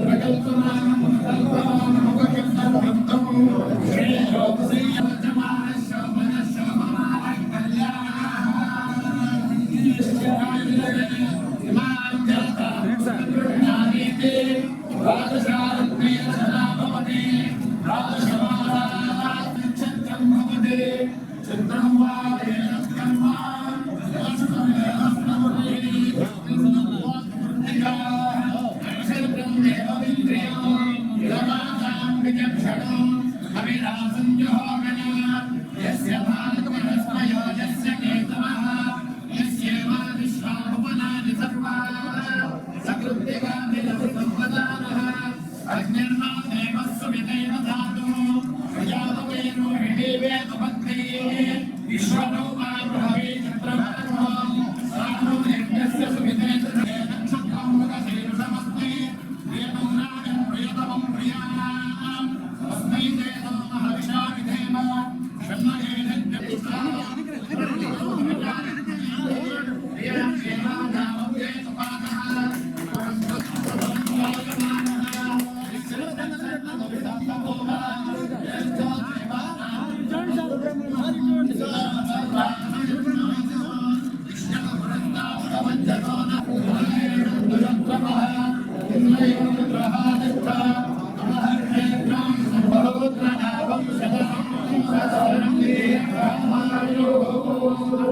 ప్రకల్పమానం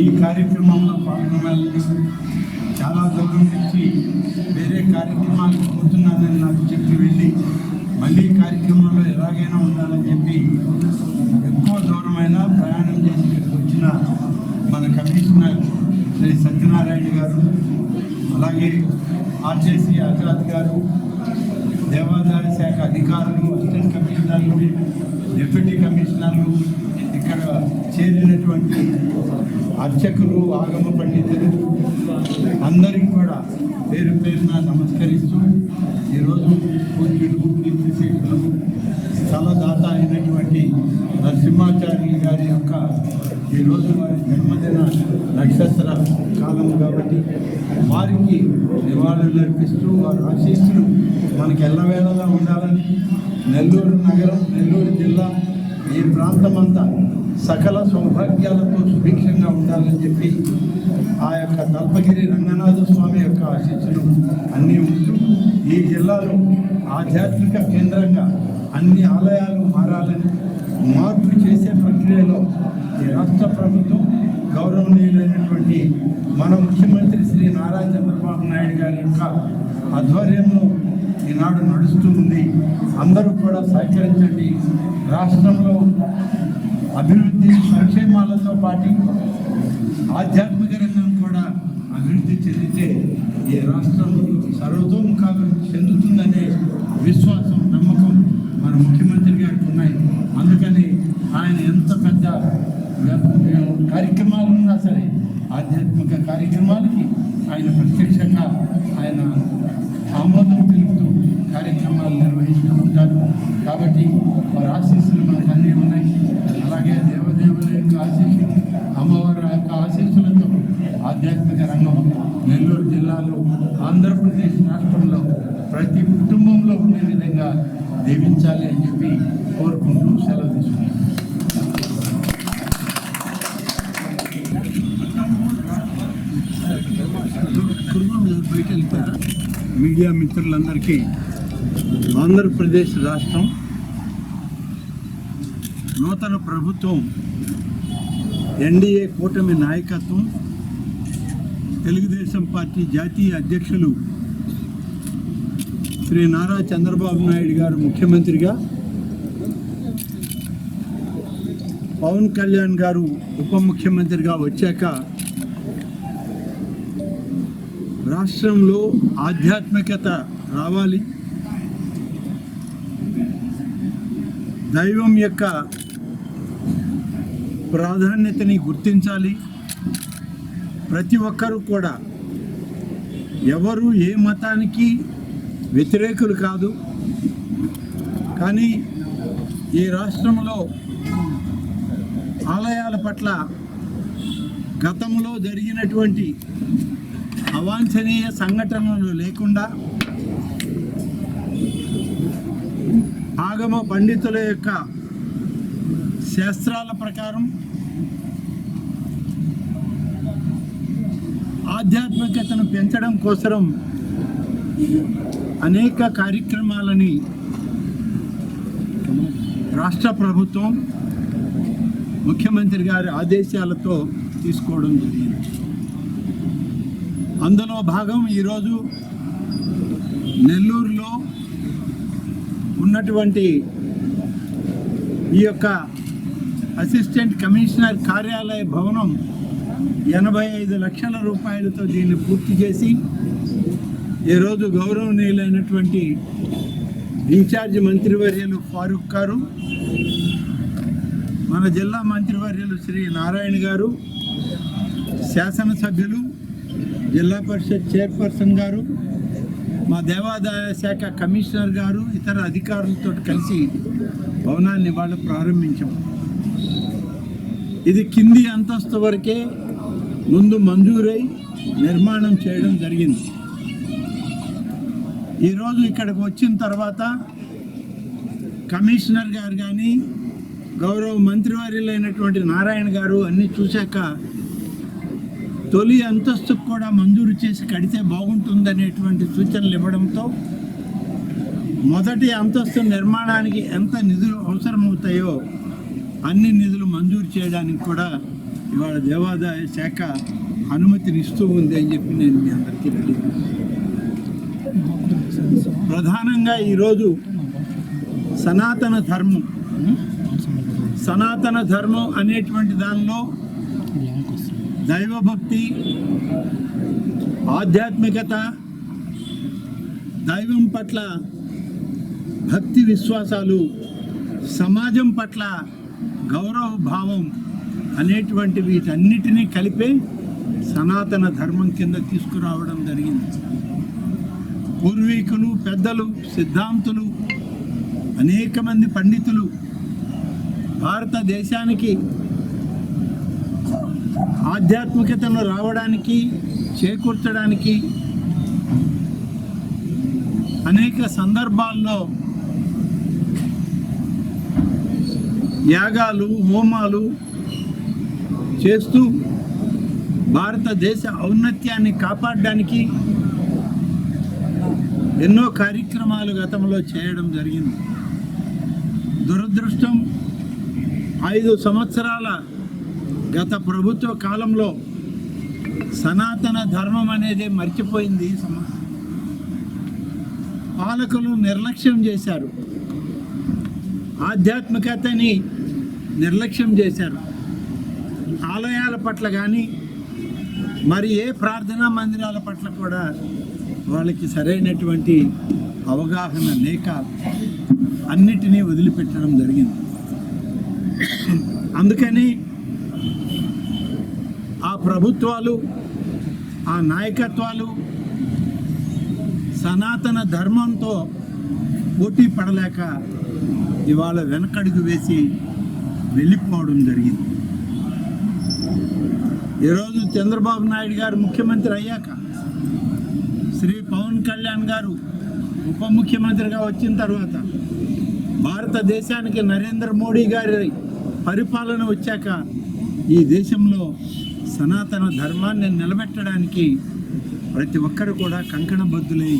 ఈ కార్యక్రమంలో పాల్గొనాలని చాలా దూరం నుంచి వేరే కార్యక్రమాలకు పోతున్నానని నాకు చెప్పి వెళ్ళి మళ్ళీ కార్యక్రమంలో ఎలాగైనా ఉండాలని చెప్పి ఎక్కువ దూరమైన ప్రయాణం చేసి ఇక్కడికి వచ్చిన మన కమిషనర్ శ్రీ సత్యనారాయణ గారు అలాగే ఆర్జేసీ ఆజాద్ గారు దేవాదాయ శాఖ అధికారులు అసిస్టెంట్ కమిషనర్లు డిప్యూటీ అర్చకులు ఆగమ పండితులు అందరికీ కూడా పేరు పేరున నమస్కరిస్తూ ఈరోజు పూజ్యులు కీర్తిశేషులు స్థలదాత అయినటువంటి నరసింహాచార్య గారి యొక్క ఈరోజు వారి జన్మదిన నక్షత్ర కాలం కాబట్టి వారికి నివాళులు అర్పిస్తూ వారి ఆశీస్సులు మనకి ఎల్లవేళలా ఉండాలని నెల్లూరు నగరం నెల్లూరు జిల్లా ఈ ప్రాంతమంతా సకల సౌభాగ్యాలతో సుభిక్షంగా ఉండాలని చెప్పి ఆ యొక్క తల్పగిరి రంగనాథ స్వామి యొక్క ఆశీస్సులు అన్నీ ఉంటూ ఈ జిల్లాలో ఆధ్యాత్మిక కేంద్రంగా అన్ని ఆలయాలు మారాలని మార్పు చేసే ప్రక్రియలో ఈ రాష్ట్ర ప్రభుత్వం గౌరవనీయులైనటువంటి మన ముఖ్యమంత్రి శ్రీ నారా చంద్రబాబు నాయుడు గారి యొక్క ఆధ్వర్యంలో ఈనాడు నడుస్తుంది. అందరూ కూడా సహకరించండి. రాష్ట్రంలో అభివృద్ధి సంక్షేమాలతో పాటు ఆధ్యాత్మిక రంగం కూడా అభివృద్ధి చెందితే ఈ రాష్ట్రం సర్వతోముఖాభివృద్ధి చెందుతుందనే విశ్వాసం నమ్మకం మన ముఖ్యమంత్రి గారికి ఉన్నాయి. అందుకని ఆయన ఎంత పెద్ద కార్యక్రమాలు ఉన్నా సరే ఆధ్యాత్మిక కార్యక్రమాలకి ఆయన ప్రత్యక్షంగా ఆయన ఆమోదం కాబట్టి వారి ఆశీస్సులు మనకు అన్నీ ఉన్నాయి. అలాగే దేవదేవుల యొక్క ఆశీస్సులు అమ్మవారి యొక్క ఆశీస్సులతో ఆధ్యాత్మిక రంగం నెల్లూరు జిల్లాలో ఆంధ్రప్రదేశ్ రాష్ట్రంలో ప్రతి కుటుంబంలో ఉండే విధంగా దీవించాలి అని చెప్పి కోరుకుంటూ సెలవు తీసుకున్నాను మీడియా మిత్రులందరికీ ఆంధ్రప్రదేశ్ రాష్ట్రం నూతన ప్రభుత్వం ఎన్డీఏ కూటమి నాయకత్వం తెలుగుదేశం పార్టీ జాతీయ అధ్యక్షులు శ్రీ నారా చంద్రబాబు నాయుడు గారు ముఖ్యమంత్రిగా పవన్ కళ్యాణ్ గారు ఉప ముఖ్యమంత్రిగా వచ్చాక రాష్ట్రంలో ఆధ్యాత్మికత రావాలి. దైవం యొక్క ప్రాధాన్యతని గుర్తించాలి. ప్రతి ఒక్కరూ కూడా ఎవరు ఏ మతానికి వ్యతిరేకులు కాదు. కానీ ఈ రాష్ట్రంలో ఆలయాల పట్ల గతంలో జరిగినటువంటి అవాంఛనీయ సంఘటనలు లేకుండా ఆగమ పండితుల యొక్క శాస్త్రాల ప్రకారం ఆధ్యాత్మికతను పెంచడం కోసం అనేక కార్యక్రమాలని రాష్ట్ర ప్రభుత్వం ముఖ్యమంత్రి గారి ఆదేశాలతో తీసుకోవడం జరిగింది. అందులో భాగం ఈరోజు నెల్లూరులో ఉన్నటువంటి ఈ యొక్క అసిస్టెంట్ కమిషనర్ కార్యాలయ భవనం ఎనభై ఐదు లక్షల రూపాయలతో దీన్ని పూర్తి చేసి ఈరోజు గౌరవనీయులైనటువంటి ఇన్ఛార్జ్ మంత్రివర్యులు ఫారూక్ గారు మన జిల్లా మంత్రివర్యులు శ్రీ నారాయణ గారు శాసనసభ్యులు జిల్లా పరిషత్ చైర్పర్సన్ గారు మా దేవాదాయ శాఖ కమిషనర్ గారు ఇతర అధికారులతో కలిసి భవనాన్ని వాళ్ళు ప్రారంభించాం. ఇది కింది అంతస్తు వరకే ముందు మంజూరై నిర్మాణం చేయడం జరిగింది. ఈరోజు ఇక్కడికి వచ్చిన తర్వాత కమిషనర్ గారు కానీ గౌరవ మంత్రివర్యులైనటువంటి నారాయణ గారు అన్నీ చూశాక తొలి అంతస్తుకు కూడా మంజూరు చేసి కడితే బాగుంటుందనేటువంటి సూచనలు ఇవ్వడంతో మొదటి అంతస్తు నిర్మాణానికి ఎంత నిధులు అవసరమవుతాయో అన్ని నిధులు మంజూరు చేయడానికి కూడా ఇవాళ దేవాదాయ శాఖ అనుమతిని ఇస్తూ ఉంది అని చెప్పి నేను మీ అందరికీ తెలియదు ప్రధానంగా ఈరోజు సనాతన ధర్మం. సనాతన ధర్మం అనేటువంటి దానిలో దైవభక్తి ఆధ్యాత్మికత దైవం పట్ల భక్తి విశ్వాసాలు సమాజం పట్ల గౌరవ భావం అనేటువంటి వీటన్నిటినీ కలిపే సనాతన ధర్మం కింద తీసుకురావడం జరిగింది. పూర్వీకులు పెద్దలు సిద్ధాంతులు అనేక మంది పండితులు భారతదేశానికి ఆధ్యాత్మికతను రావడానికి చేకూర్చడానికి అనేక సందర్భాల్లో యాగాలు హోమాలు చేస్తూ భారతదేశ ఔన్నత్యాన్ని కాపాడడానికి ఎన్నో కార్యక్రమాలు గతంలో చేయడం జరిగింది. దురదృష్టం ఐదు సంవత్సరాల గత ప్రభుత్వ కాలంలో సనాతన ధర్మం అనేది మర్చిపోయింది సమా పాలకులు నిర్లక్ష్యం చేశారు. ఆధ్యాత్మికతని నిర్లక్ష్యం చేశారు. ఆలయాల పట్ల కానీ మరి ఏ ప్రార్థనా మందిరాల పట్ల కూడా వాళ్ళకి సరైనటువంటి అవగాహన లేక అన్నిటినీ వదిలిపెట్టడం జరిగింది. అందుకని ఆ ప్రభుత్వాలు ఆ నాయకత్వాలు సనాతన ధర్మంతో పోటీ పడలేక ఇవాళ వెనకడుగు వేసి వెళ్ళిపోవడం జరిగింది. ఈరోజు చంద్రబాబు నాయుడు గారు ముఖ్యమంత్రి అయ్యాక శ్రీ పవన్ కళ్యాణ్ గారు ఉప ముఖ్యమంత్రిగా వచ్చిన తర్వాత భారతదేశానికి నరేంద్ర మోడీ గారి పరిపాలన వచ్చాక ఈ దేశంలో సనాతన ధర్మాన్ని నిలబెట్టడానికి ప్రతి ఒక్కరు కూడా కంకణబద్ధులై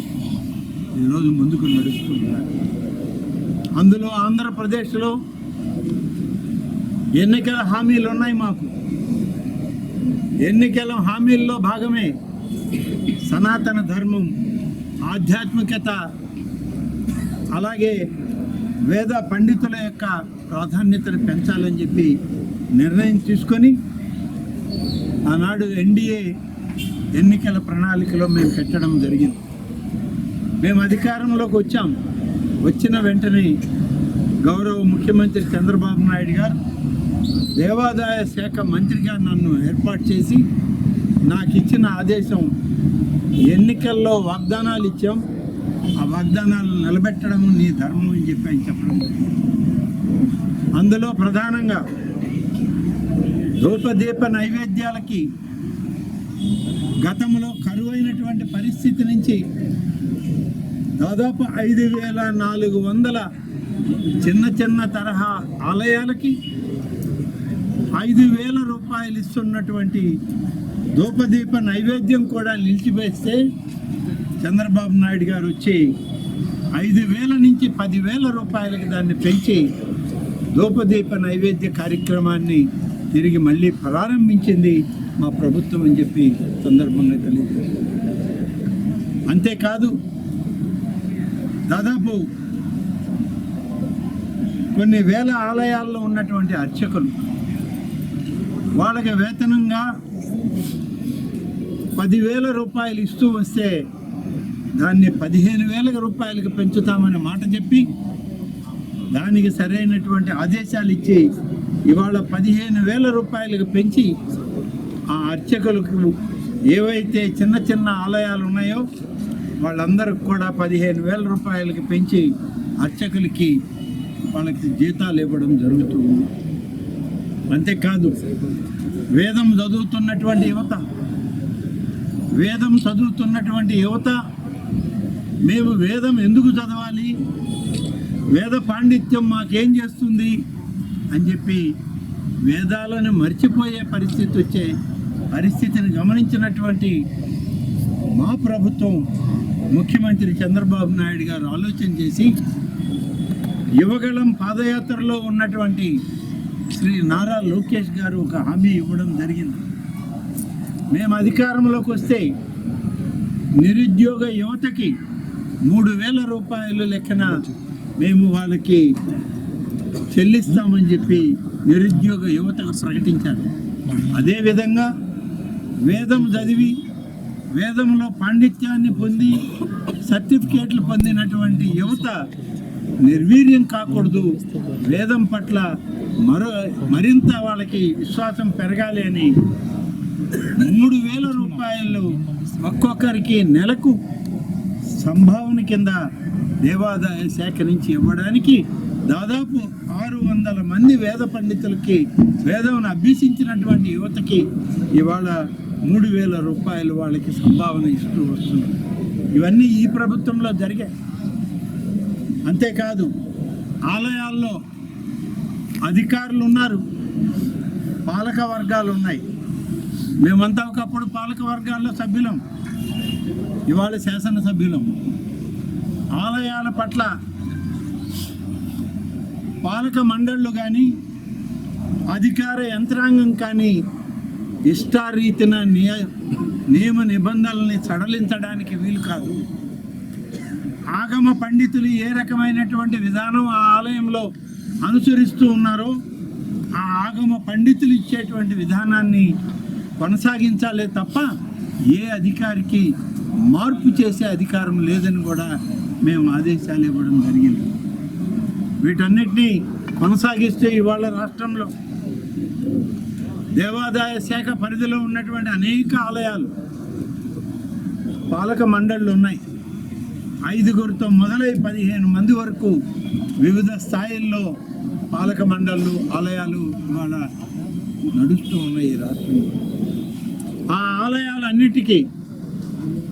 ఈరోజు ముందుకు నడుస్తున్నారు. అందులో ఆంధ్రప్రదేశ్లో ఎన్నికల హామీలు ఉన్నాయి మాకు. ఎన్నికల హామీల్లో భాగమే సనాతన ధర్మం ఆధ్యాత్మికత అలాగే వేద పండితుల యొక్క ప్రాధాన్యతను పెంచాలని చెప్పి నిర్ణయం తీసుకొని ఆనాడు ఎన్డీఏ ఎన్నికల ప్రణాళికలో మేము పెట్టడం జరిగింది. మేము అధికారంలోకి వచ్చాం. వచ్చిన వెంటనే గౌరవ ముఖ్యమంత్రి చంద్రబాబు నాయుడు గారు దేవాదాయ శాఖ మంత్రిగా నన్ను ఏర్పాటు చేసి నాకు ఇచ్చిన ఆదేశం ఎన్నికల్లో వాగ్దానాలు ఇచ్చాం. ఆ వాగ్దానాలు నిలబెట్టడం నీ ధర్మం అని చెప్పి ఆయన చెప్పడం అందులో ప్రధానంగా ధూపదీప నైవేద్యాలకి గతంలో కరువైనటువంటి పరిస్థితి నుంచి దాదాపు ఐదు వేల నాలుగు వందల చిన్న చిన్న తరహా ఆలయాలకి ఐదు వేల రూపాయలు ఇస్తున్నటువంటి ధూపదీప నైవేద్యం కూడా నిలిచివేస్తే చంద్రబాబు నాయుడు గారు వచ్చి ఐదు వేల నుంచి పదివేల రూపాయలకి దాన్ని పెంచి ధూపదీప నైవేద్య కార్యక్రమాన్ని తిరిగి మళ్ళీ ప్రారంభించింది మా ప్రభుత్వం అని చెప్పి సందర్భంగా తెలియజేస్తుంది అంతేకాదు దాదాపు కొన్ని వేల ఆలయాల్లో ఉన్నటువంటి అర్చకులు వాళ్ళకి వేతనంగా పదివేల రూపాయలు ఇస్తూ వస్తే దాన్ని పదిహేను వేల రూపాయలకు పెంచుతామని మాట చెప్పి దానికి సరైనటువంటి ఆదేశాలు ఇచ్చి ఇవాళ పదిహేను వేల రూపాయలకు పెంచి ఆ అర్చకులకు ఏవైతే చిన్న చిన్న ఆలయాలు ఉన్నాయో వాళ్ళందరికి కూడా పదిహేను వేల రూపాయలకి పెంచి అర్చకులకి వాళ్ళకి జీతాలు ఇవ్వడం జరుగుతుంది అంతేకాదు వేదం చదువుతున్నటువంటి యువత వేదం చదువుతున్నటువంటి యువత మేము వేదం ఎందుకు చదవాలి? వేద పాండిత్యం మాకేం చేస్తుంది? అని చెప్పి వేదాలను మర్చిపోయే పరిస్థితి వచ్చే పరిస్థితిని గమనించినటువంటి మా ప్రభుత్వం ముఖ్యమంత్రి చంద్రబాబు నాయుడు గారు ఆలోచన చేసి యువగళం పాదయాత్రలో ఉన్నటువంటి శ్రీ నారా లోకేష్ గారు ఒక హామీ ఇవ్వడం జరిగింది. మేము అధికారంలోకి వస్తే నిరుద్యోగ యువతకి మూడు వేల రూపాయలు లెక్కన మేము వాళ్ళకి చెల్లిస్తామని చెప్పి నిరుద్యోగ యువతకు ప్రకటించారు. అదేవిధంగా వేదం చదివి వేదంలో పాండిత్యాన్ని పొంది సర్టిఫికేట్లు పొందినటువంటి యువత నిర్వీర్యం కాకూడదు. వేదం పట్ల మరో మరింత వాళ్ళకి విశ్వాసం పెరగాలి అని మూడు వేల రూపాయలు ఒక్కొక్కరికి నెలకు సంభావన కింద దేవాదాయ శాఖ నుంచి ఇవ్వడానికి దాదాపు ఆరు వందల మంది వేద పండితులకి వేదం అభ్యసించినటువంటి యువతకి ఇవాళ మూడు వేల రూపాయలు వాళ్ళకి సంభావన ఇస్తూ వస్తున్నారు. ఇవన్నీ ఈ ప్రభుత్వంలో జరిగాయి అంతేకాదు ఆలయాల్లో అధికారులు ఉన్నారు. పాలక వర్గాలు ఉన్నాయి. మేమంతా ఒకప్పుడు పాలక వర్గాల్లో సభ్యులం. ఇవాళ శాసనసభ్యులం. ఆలయాల పట్ల పాలక మండళ్ళు కానీ అధికార యంత్రాంగం కానీ ఇష్టారీతిన నియ నియమ నిబంధనల్ని సడలించడానికి వీలు కాదు. ఆగమ పండితులు ఏ రకమైనటువంటి విధానం ఆ ఆలయంలో అనుసరిస్తూ ఉన్నారో ఆ ఆగమ పండితులు ఇచ్చేటువంటి విధానాన్ని కొనసాగించాలే తప్ప ఏ అధికారికి మార్పు చేసే అధికారం లేదని కూడా మేము ఆదేశాలు ఇవ్వడం జరిగింది. వీటన్నిటినీ కొనసాగిస్తే ఇవాళ రాష్ట్రంలో దేవాదాయ శాఖ పరిధిలో ఉన్నటువంటి అనేక ఆలయాలు పాలక మండళ్ళు ఉన్నాయి. ఐదుగురితో మొదలై పదిహేను మంది వరకు వివిధ స్థాయిల్లో పాలక మండళ్ళు ఆలయాలు ఇవాళ నడుస్తూ ఉన్నాయి ఈ ఆ ఆలయాలన్నిటికీ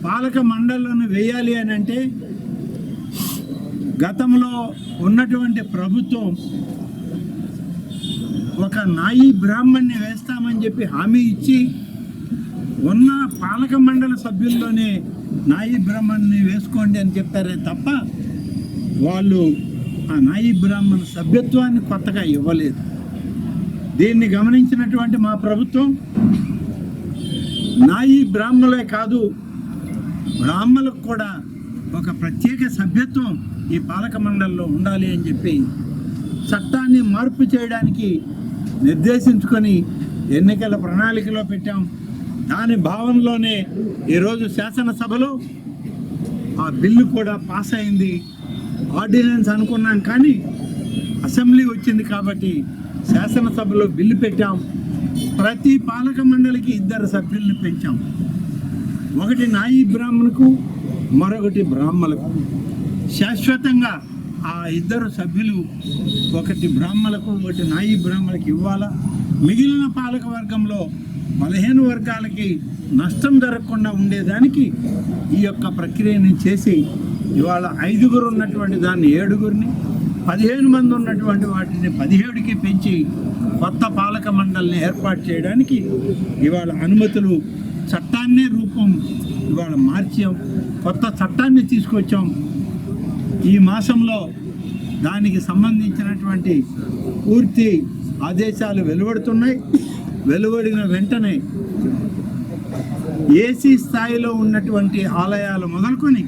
పాలక మండళ్ళను వేయాలి అని అంటే గతంలో ఉన్నటువంటి ప్రభుత్వం ఒక నాయి బ్రాహ్మణ్ణి వేస్తామని చెప్పి హామీ ఇచ్చి ఉన్న పాలక మండలి సభ్యుల్లోనే నాయి బ్రాహ్మణ్ణి వేసుకోండి అని చెప్పారే తప్ప వాళ్ళు ఆ నాయి బ్రాహ్మణ సభ్యత్వాన్ని కొత్తగా ఇవ్వలేదు. దీన్ని గమనించినటువంటి మా ప్రభుత్వం నాయి బ్రాహ్మలే కాదు బ్రాహ్మలకు కూడా ఒక ప్రత్యేక సభ్యత్వం ఈ పాలక మండలిలో ఉండాలి అని చెప్పి చట్టాన్ని మార్పు చేయడానికి నిర్దేశించుకొని ఎన్నికల ప్రణాళికలో పెట్టాం. దాని భావనలోనే ఈరోజు శాసనసభలో ఆ బిల్లు కూడా పాస్ అయింది. ఆర్డినెన్స్ అనుకున్నాం కానీ అసెంబ్లీ వచ్చింది కాబట్టి శాసనసభలో బిల్లు పెట్టాం. ప్రతి పాలక మండలికి ఇద్దరు సభ్యుల్ని పెంచాం. ఒకటి నాయి బ్రాహ్మణుకు మరొకటి బ్రాహ్మణులకు శాశ్వతంగా ఆ ఇద్దరు సభ్యులు ఒకటి బ్రాహ్మణులకు ఒకటి నాయి బ్రాహ్మణులకు ఇవ్వాలా? మిగిలిన పాలక వర్గంలో పదిహేను వర్గాలకి నష్టం జరగకుండా ఉండేదానికి ఈ యొక్క ప్రక్రియని చేసి ఇవాళ ఐదుగురు ఉన్నటువంటి దాన్ని ఏడుగురిని పదిహేను మంది ఉన్నటువంటి వాటిని పదిహేడుకి పెంచి కొత్త పాలక మండలిని ఏర్పాటు చేయడానికి ఇవాళ అనుమతులు చట్టాన్నే రూపం ఇవాళ మార్చాం. కొత్త చట్టాన్ని తీసుకొచ్చాం. ఈ మాసంలో దానికి సంబంధించినటువంటి పూర్తి ఆదేశాలు వెలువడుతున్నాయి. వెలువడిన వెంటనే ఏసీ స్థాయిలో ఉన్నటువంటి ఆలయాలు మొదలుకొని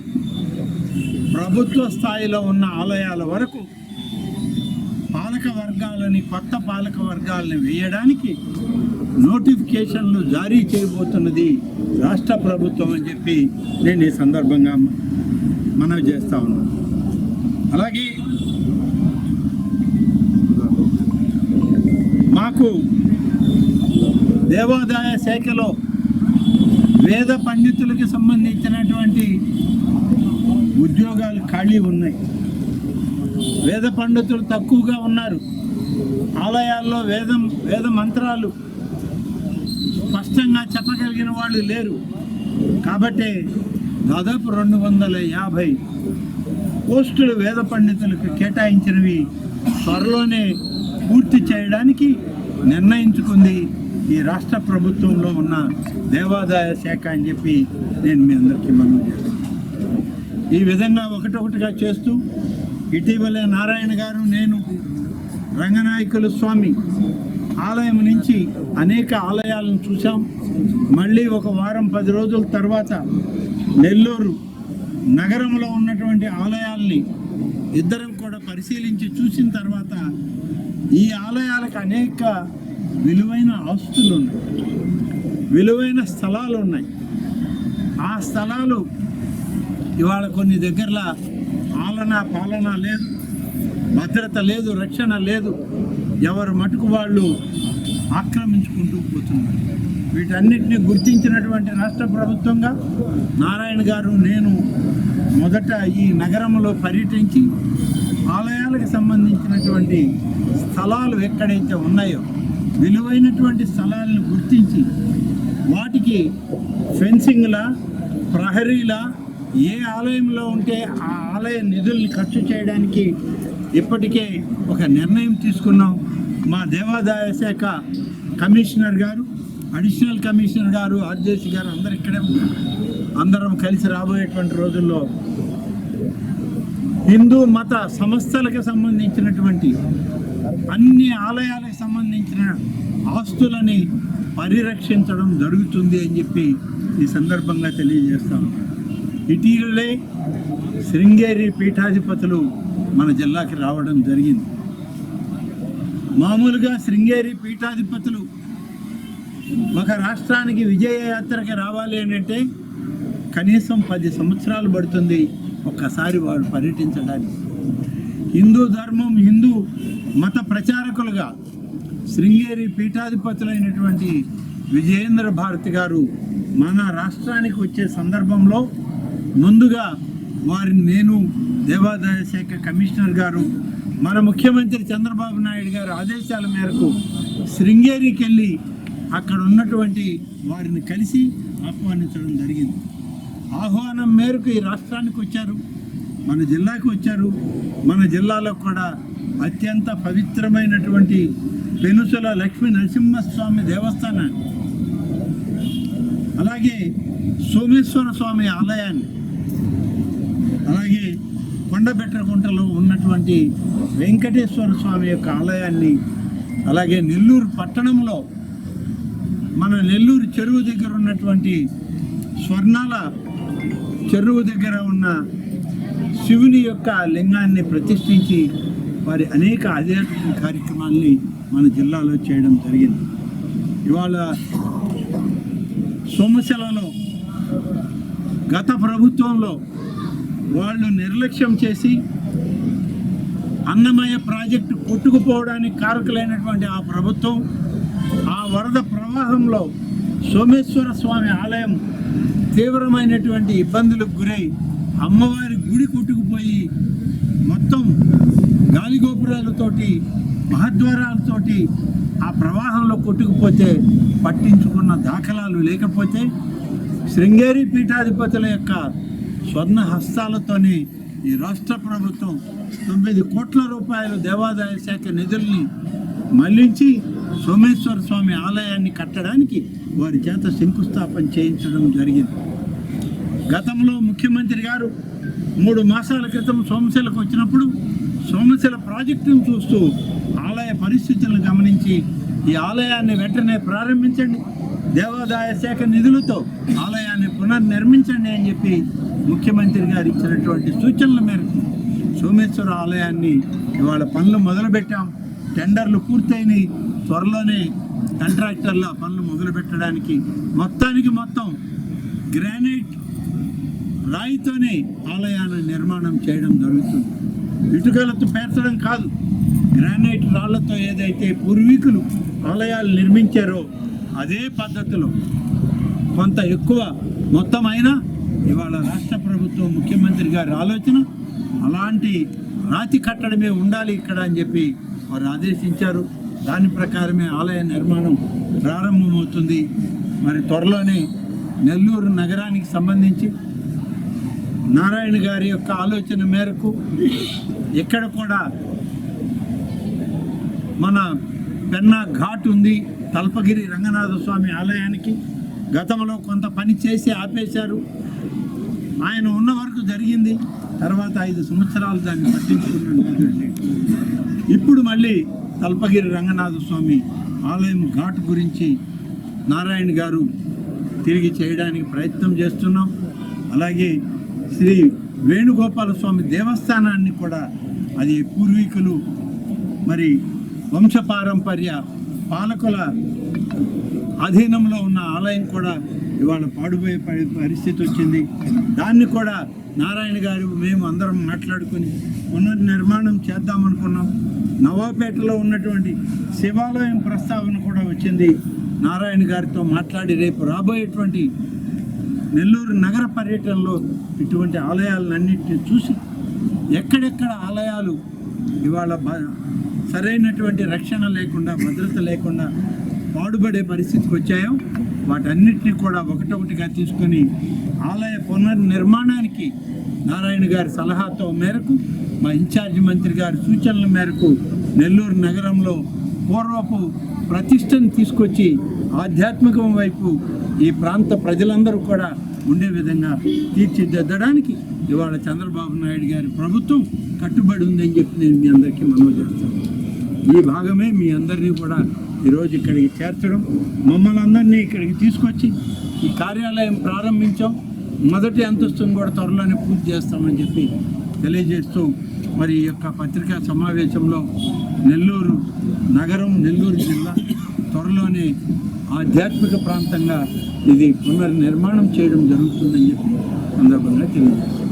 ప్రభుత్వ స్థాయిలో ఉన్న ఆలయాల వరకు పాలక వర్గాలని కొత్త పాలక వర్గాలని వేయడానికి నోటిఫికేషన్లు జారీ చేయబోతున్నది రాష్ట్ర ప్రభుత్వం అని చెప్పి నేను ఈ సందర్భంగా మనవి చేస్తా ఉన్నాను. అలాగే మాకు దేవాదాయ శాఖలో వేద పండితులకి సంబంధించినటువంటి ఉద్యోగాలు ఖాళీ ఉన్నాయి. వేద పండితులు తక్కువగా ఉన్నారు. ఆలయాల్లో వేదం వేద మంత్రాలు స్పష్టంగా చెప్పగలిగిన వాళ్ళు లేరు. కాబట్టి దాదాపు రెండు వందల యాభై పోస్టులు వేద పండితులకు కేటాయించినవి త్వరలోనే పూర్తి చేయడానికి నిర్ణయించుకుంది ఈ రాష్ట్ర ప్రభుత్వంలో ఉన్న దేవాదాయ శాఖ అని చెప్పి నేను మీ అందరికీ మనం చేస్తాను ఈ విధంగా ఒకటొకటిగా చేస్తూ ఇటీవలే నారాయణ గారు నేను రంగనాయకుల స్వామి ఆలయం నుంచి అనేక ఆలయాలను చూసాం మళ్ళీ ఒక వారం పది రోజుల తర్వాత నెల్లూరు నగరంలో ఉన్నటువంటి ఆలయాల్ని ఇద్దరం కూడా పరిశీలించి చూసిన తర్వాత ఈ ఆలయాలకు అనేక విలువైన ఆస్తులు ఉన్నాయి. విలువైన స్థలాలు ఉన్నాయి. ఆ స్థలాలు ఇవాళ కొన్ని దగ్గరలో ఆలన పాలన లేదు భద్రత లేదు రక్షణ లేదు. ఎవరు మటుకు వాళ్ళు ఆక్రమించుకుంటూ పోతున్నారు. వీటన్నిటిని గుర్తించినటువంటి రాష్ట్ర ప్రభుత్వంగా నారాయణ గారు నేను మొదట ఈ నగరంలో పర్యటించి ఆలయాలకు సంబంధించినటువంటి స్థలాలు ఎక్కడైతే ఉన్నాయో విలువైనటువంటి స్థలాలను గుర్తించి వాటికి ఫెన్సింగ్లా ప్రహరీలా ఏ ఆలయంలో ఉంటే ఆ ఆలయ నిధుల్ని ఖర్చు చేయడానికి ఇప్పటికే ఒక నిర్ణయం తీసుకున్నాం. మా దేవాదాయ శాఖ కమిషనర్ గారు అడిషనల్ కమిషనర్ గారు ఆర్జేసి గారు అందరు ఇక్కడే అందరం కలిసి రాబోయేటువంటి రోజుల్లో హిందూ మత సంస్థలకు సంబంధించినటువంటి అన్ని ఆలయాలకు సంబంధించిన ఆస్తులని పరిరక్షించడం జరుగుతుంది అని చెప్పి ఈ సందర్భంగా తెలియజేస్తాం ఇటీవలే శృంగేరి పీఠాధిపతులు మన జిల్లాకి రావడం జరిగింది. మామూలుగా శృంగేరి పీఠాధిపతులు ఒక రాష్ట్రానికి విజయయాత్రకి రావాలి అని అంటే కనీసం పది సంవత్సరాలు పడుతుంది ఒక్కసారి వారు పర్యటించడానికి. హిందూ ధర్మం హిందూ మత ప్రచారకులుగా శృంగేరి పీఠాధిపతులైనటువంటి విజయేంద్ర భారతి గారు మన రాష్ట్రానికి వచ్చే సందర్భంలో ముందుగా వారిని నేను దేవాదాయ శాఖ కమిషనర్ గారు మన ముఖ్యమంత్రి చంద్రబాబు నాయుడు గారు ఆదేశాల మేరకు శృంగేరికి వెళ్ళి అక్కడ ఉన్నటువంటి వారిని కలిసి ఆహ్వానించడం జరిగింది. ఆహ్వానం మేరకు ఈ రాష్ట్రానికి వచ్చారు మన జిల్లాకు వచ్చారు. మన జిల్లాలో కూడా అత్యంత పవిత్రమైనటువంటి పెనుసుల లక్ష్మీ నరసింహస్వామి దేవస్థానాన్ని అలాగే సోమేశ్వర స్వామి ఆలయాన్ని అలాగే కొండబెట్టకుంటలో ఉన్నటువంటి వెంకటేశ్వర స్వామి యొక్క ఆలయాన్ని అలాగే నెల్లూరు పట్టణంలో మన నెల్లూరు చెరువు దగ్గర ఉన్నటువంటి స్వర్ణాల చెరువు దగ్గర ఉన్న శివుని యొక్క లింగాన్ని ప్రతిష్ఠించి వారి అనేక ఆధ్యాత్మిక కార్యక్రమాల్ని మన జిల్లాలో చేయడం జరిగింది. ఇవాళ సోమశలలో గత ప్రభుత్వంలో వాళ్ళు నిర్లక్ష్యం చేసి అన్నమయ్య ప్రాజెక్టు కొట్టుకుపోవడానికి కారకులైనటువంటి ఆ ప్రభుత్వం ఆ వరద ప్రవాహంలో సోమేశ్వర స్వామి ఆలయం తీవ్రమైనటువంటి ఇబ్బందులకు గురై అమ్మవారి గుడి కొట్టుకుపోయి మొత్తం గాలిగోపురాలతోటి మహద్వారాలతోటి ఆ ప్రవాహంలో కొట్టుకుపోతే పట్టించుకున్న దాఖలాలు లేకపోతే శృంగేరి పీఠాధిపతుల యొక్క స్వర్ణ హస్తాలతోనే ఈ రాష్ట్ర ప్రభుత్వం తొమ్మిది కోట్ల రూపాయలు దేవాదాయ శాఖ నిధుల్ని మళ్ళించి సోమేశ్వర స్వామి ఆలయాన్ని కట్టడానికి వారి చేత శంకుస్థాపన చేయించడం జరిగింది. గతంలో ముఖ్యమంత్రి గారు మూడు మాసాల క్రితం సోమశిలకు వచ్చినప్పుడు సోమశిల ప్రాజెక్టును చూస్తూ ఆలయ పరిస్థితులను గమనించి ఈ ఆలయాన్ని వెంటనే ప్రారంభించండి దేవాదాయ శాఖ నిధులతో ఆలయాన్ని పునర్నిర్మించండి అని చెప్పి ముఖ్యమంత్రి గారు ఇచ్చినటువంటి సూచనల మేరకు సోమేశ్వర ఆలయాన్ని ఇవాళ పనులు మొదలుపెట్టాం. టెండర్లు పూర్తయినాయి. త్వరలోనే కాంట్రాక్టర్ల పనులు మొదలు పెట్టడానికి మొత్తానికి మొత్తం గ్రానైట్ రాయితోనే ఆలయాన్ని నిర్మాణం చేయడం జరుగుతుంది. ఇటుకలతో పేర్చడం కాదు. గ్రానైట్ రాళ్ళతో ఏదైతే పూర్వీకులు ఆలయాలు నిర్మించారో అదే పద్ధతిలో కొంత ఎక్కువ మొత్తం అయినా ఇవాళ రాష్ట్ర ప్రభుత్వం ముఖ్యమంత్రి గారి ఆలోచన అలాంటి రాతి కట్టడమే ఉండాలి ఇక్కడ అని చెప్పి వారు ఆదేశించారు. దాని ప్రకారమే ఆలయ నిర్మాణం ప్రారంభమవుతుంది. మరి త్వరలోనే నెల్లూరు నగరానికి సంబంధించి నారాయణ గారి యొక్క ఆలోచన మేరకు ఇక్కడ కూడా మన పెన్నా ఘాట్ ఉంది. తల్పగిరి రంగనాథ స్వామి ఆలయానికి గతంలో కొంత పని చేసి ఆపేశారు. ఆయన ఉన్న వరకు జరిగింది. తర్వాత ఐదు సంవత్సరాలు దాన్ని పట్టించుకున్నాను ఇప్పుడు మళ్ళీ తల్పగిరి రంగనాథ స్వామి ఆలయం ఘాట్ గురించి నారాయణ గారు తిరిగి చేయడానికి ప్రయత్నం చేస్తున్నాం. అలాగే శ్రీ వేణుగోపాల స్వామి దేవస్థానాన్ని కూడా అది పూర్వీకులు మరి వంశపారంపర్య పాలకుల అధీనంలో ఉన్న ఆలయం కూడా ఇవాళ పాడుపోయే పరి- పరిస్థితి వచ్చింది. దాన్ని కూడా నారాయణ గారు మేము అందరం మాట్లాడుకుని పునర్నిర్మాణం చేద్దామనుకున్నాం. నవాపేటలో ఉన్నటువంటి శివాలయం ప్రస్తావన కూడా వచ్చింది. నారాయణ గారితో మాట్లాడి రేపు రాబోయేటువంటి నెల్లూరు నగర పర్యటనలో ఇటువంటి ఆలయాలన్నింటినీ చూసి ఎక్కడెక్కడ ఆలయాలు ఇవాళ సరైనటువంటి రక్షణ లేకుండా భద్రత లేకుండా పాడుపడే పరిస్థితికి వచ్చాయో వాటన్నిటిని కూడా ఒకటొకటిగా తీసుకొని ఆలయ పునర్నిర్మాణానికి నారాయణ గారి సలహాతో మేరకు మా ఇన్ఛార్జి మంత్రి గారి సూచనల మేరకు నెల్లూరు నగరంలో పూర్వపు ప్రతిష్టను తీసుకొచ్చి ఆధ్యాత్మికం వైపు ఈ ప్రాంత ప్రజలందరూ కూడా ఉండే విధంగా తీర్చిదిద్దడానికి ఇవాళ చంద్రబాబు నాయుడు గారి ప్రభుత్వం కట్టుబడి ఉందని చెప్పి నేను మీ అందరికీ మనవి చేస్తాను. ఈ భాగమే మీ అందరినీ కూడా ఈరోజు ఇక్కడికి చేర్చడం. మమ్మల్ని అందరినీ ఇక్కడికి తీసుకొచ్చి ఈ కార్యాలయం ప్రారంభించాం. మొదటి అంతస్తును కూడా త్వరలోనే పూర్తి చేస్తామని చెప్పి తెలియజేస్తూ మరి ఈ యొక్క పత్రికా సమావేశంలో నెల్లూరు నగరం నెల్లూరు జిల్లా త్వరలోనే ఆధ్యాత్మిక ప్రాంతంగా ఇది పునర్నిర్మాణం చేయడం జరుగుతుందని చెప్పి సందర్భంగా తెలియజేస్తాం